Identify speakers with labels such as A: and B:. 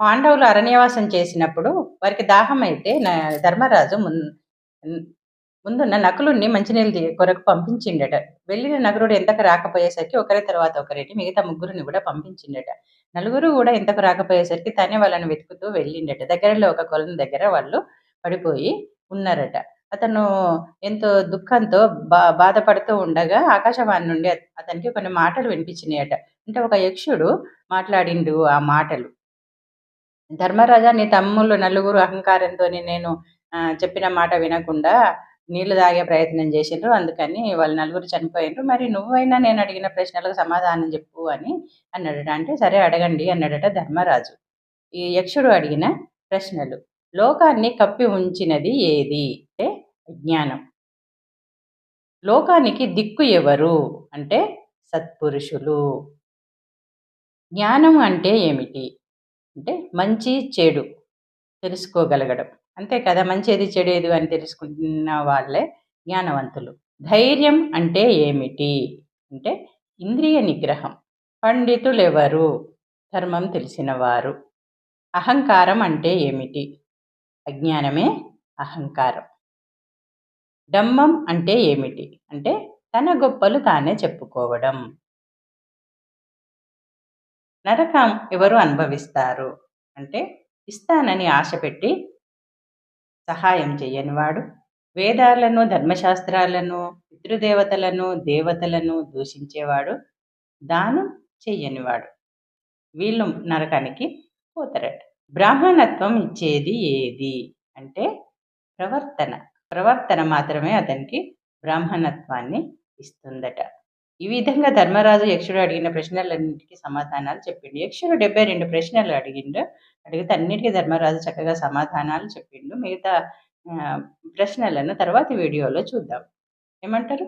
A: పాండవులు అరణ్యవాసం చేసినప్పుడు వారికి దాహం అయితే ధర్మరాజు ముందున్న నకులుణ్ణి మంచినీళ్ళు కొరకు పంపించిండట. వెళ్ళిన నగరుడు ఎంతకు రాకపోయేసరికి ఒకరి తర్వాత ఒకరిని మిగతా ముగ్గురిని కూడా పంపించిండట. నలుగురు కూడా ఎంతకు రాకపోయేసరికి తనే వాళ్ళని వెతుకుతూ వెళ్ళిండట. దగ్గరలో ఒక కొలను దగ్గర వాళ్ళు పడిపోయి ఉన్నారట. అతను ఎంతో దుఃఖంతో బా బాధపడుతూ ఉండగా ఆకాశవాణి నుండి అతనికి కొన్ని మాటలు వినిపించినాయట. అంటే ఒక యక్షుడు మాట్లాడిండు ఆ మాటలు. ధర్మరాజా నీ తమ్ముళ్ళు నలుగురు అహంకారంతో నేను చెప్పిన మాట వినకుండా నీళ్ళు తాగే ప్రయత్నం చేసిండ్రు. అందుకని వాళ్ళు నలుగురు చనిపోయినరు మరి నువ్వైనా నేను అడిగిన ప్రశ్నలకు సమాధానం చెప్పు అని అన్నాడట. అంటే సరే అడగండి అన్నాడట ధర్మరాజు. ఈ యక్షుడు అడిగిన ప్రశ్నలు లోకాన్ని కప్పి ఉంచినది ఏది? అంటే జ్ఞానం లోకానికి దిక్కు ఎవరు? అంటే సత్పురుషులు. జ్ఞానం అంటే ఏమిటి? అంటే మంచి చెడు తెలుసుకోగలగడం. అంతే కదా! మంచిది చెడేది అని తెలుసుకున్న వాళ్ళే జ్ఞానవంతులు. ధైర్యం అంటే ఏమిటి? అంటే ఇంద్రియ నిగ్రహం. పండితులెవరు? ధర్మం తెలిసినవారు. అహంకారం అంటే ఏమిటి? అజ్ఞానమే అహంకారం. డమ్మం అంటే ఏమిటి? అంటే తన గొప్పలు తానే చెప్పుకోవడం. నరకం ఎవరు అనుభవిస్తారు? అంటే ఇస్తానని ఆశ పెట్టి సహాయం చేయనివాడు. వేదాలను ధర్మశాస్త్రాలను పితృదేవతలను దేవతలను దూషించేవాడు. దానం చెయ్యనివాడు వీళ్ళు నరకానికి పోతారట. బ్రాహ్మణత్వం ఇచ్చేది ఏది? అంటే ప్రవర్తన. ప్రవర్తన మాత్రమే అతనికి బ్రాహ్మణత్వాన్ని ఇస్తుందట. ఈ విధంగా ధర్మరాజు యక్షుడు అడిగిన ప్రశ్నలన్నిటికీ సమాధానాలు చెప్పిండు. యక్షుడు డెబ్బై రెండు ప్రశ్నలు అడిగిండు. అడిగితే అన్నిటికీ ధర్మరాజు చక్కగా సమాధానాలు చెప్పిండు. మిగతా ప్రశ్నలను తర్వాత వీడియోలో చూద్దాం. ఏమంటారు?